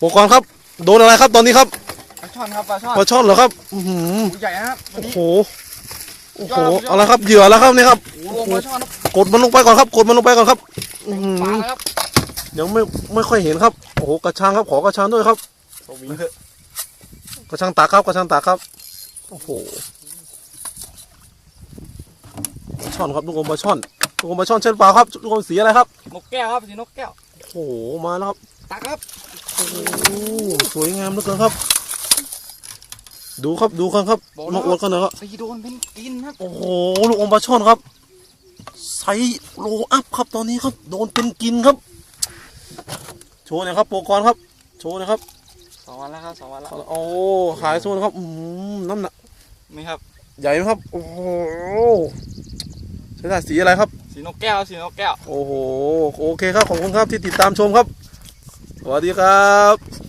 อุปกรณ์ครับ โดนอะไรครับตอนนี้ครับปลาช่อนครับปลาช่อนปลาช่อนเหรอครับอื้อหือตัวใหญ่นะครับวันโอ้นี้โหโอ้โหอะไรครับเหยื่อแล้วครับนี่ครับโอ้โหปลาช่อนครับกดมันลงไปก่อนครับ กดมันลงไปก่อนครับอื้อหืปลาอครับยังไม่ไม่ค่อยเห็นครับโอ้โหกระชังครับขอกระชังด้วยครับสวิงเถอะกระชังตากครับกระชังตากครับโอ้โหปลาช่อนครับลูกอมปลาช่อนลูกอมปลาช่อนเช่นเปล่าครับลูกอมสีอะไรครับนกแก้วครับสีนกแก้ว โอ้โหมาแล้วครับตักครับโอ้โหสวยงามเหลือเกินครับ ดูครับดูกันครับนกอวดกันหน่อยครับตีโดนเป็นกินครับโอ้โหลูกอมปลาช่อนครับไซส์โลอัพครับตอนนี้ครับ โดนเป็นกินครับ โชว์หน่อยครับโปรกรณ์ครับ โชว์หนะครับสองวันแล้วครับสองวันแล้วโอ้ขายโชว์หนะครับอืมน้ำหนักนี่ครับ ใหญ่ไหมครับ โอ้โห ใช้ได้สีอะไรครับ สีนกแก้วสีนกแก้ว โอ้โห โอเคครับ ขอบคุณครับที่ติดตามชมครับ สวัสดีครับ